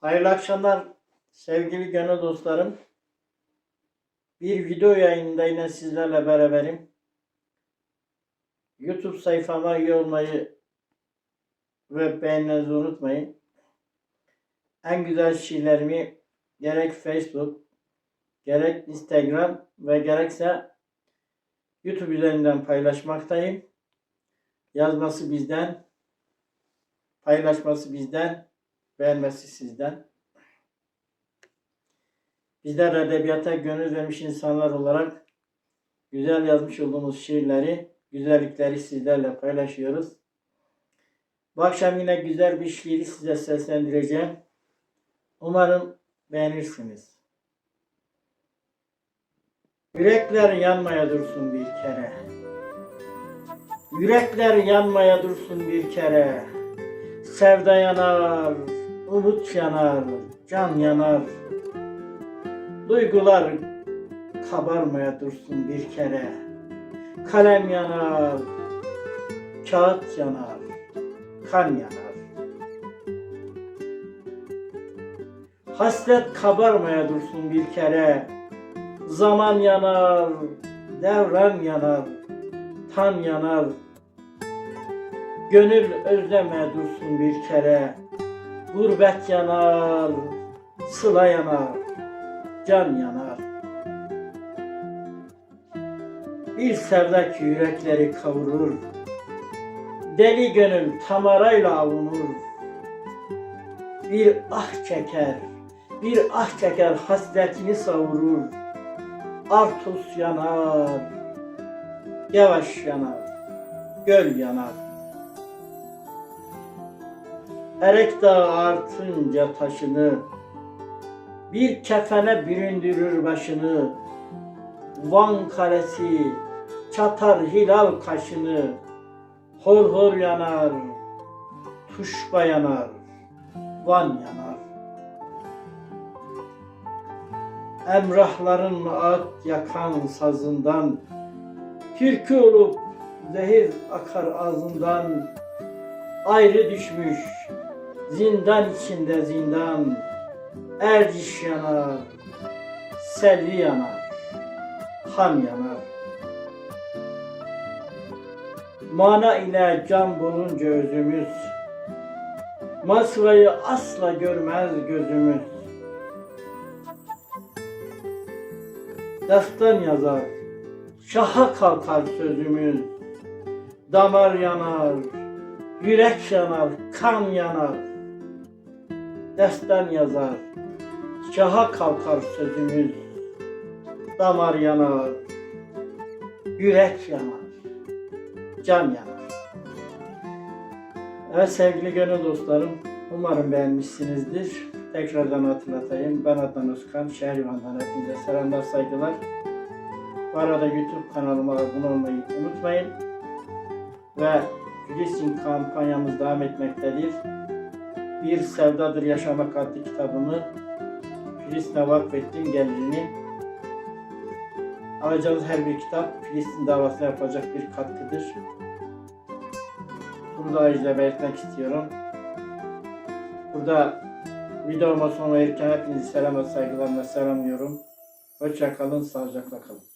Hayırlı akşamlar sevgili gönül dostlarım. Bir video yayınında yine sizlerle beraberim. YouTube sayfama üye olmayı ve beğenmenizi unutmayın. En güzel şeylerimi gerek Facebook, gerek Instagram ve gerekse YouTube üzerinden paylaşmaktayım. Yazması bizden, paylaşması bizden, beğenmesi sizden. Bizler edebiyata gönül vermiş insanlar olarak güzel yazmış olduğumuz şiirleri, güzellikleri sizlerle paylaşıyoruz. Bu akşam yine güzel bir şiiri size seslendireceğim. Umarım beğenirsiniz. Yürekler yanmaya dursun bir kere. Yürekler yanmaya dursun bir kere. Sevda yanar, umut yanar, can yanar. Duygular kabarmaya dursun bir kere. Kalem yanar, kağıt yanar, kan yanar. Hasret kabarmaya dursun bir kere. Zaman yanar, devran yanar, tan yanar. Gönül özleme dursun bir kere. Gurbet yanar, sıla yanar, can yanar. Bir sevda ki yürekleri kavurur. Deli gönül tamarayla avunur. Bir ah çeker, bir ah çeker hasretini savurur. Artus yanar, yavaş yanar, göl yanar. Erek dağı artınca taşını, bir kefene büründürür başını. Van kalesi çatar hilal kaşını, hor hor yanar, tuşba yanar, van yanar. Emrahların at yakan sazından, Türkü olup zehir akar ağzından, ayrı düşmüş zindan içinde zindan, erciş yanar, selvi yanar, han yanar. Mana ile can bulunca özümüz, Masvayı asla görmez gözümüz. Destan yazar, şaha kalkar sözümüz. Damar yanar, yürek yanar, kan yanar. Destan yazar, şaha kalkar sözümüz. Damar yanar, yürek yanar, can yanar. Evet sevgili gönül dostlarım, umarım beğenmişsinizdir. Tekrardan hatırlatayım. Ben Adnan Özkan, Şehrivan'dan hepinize selamlar, saygılar. Bu arada YouTube kanalıma abone olmayı unutmayın. Ve Filistin kampanyamız devam etmektedir. Bir Sevdadır Yaşamak adlı kitabımı Filistin'e vakfettim gelirini. Alacağınız her bir kitap Filistin davasına yapacak bir katkıdır. Bunu da ayrıca belirtmek istiyorum. Burada videoma son verirken hepinizi selam ve saygılarımla selamlıyorum. Hoşça kalın, sağlıcakla kalın.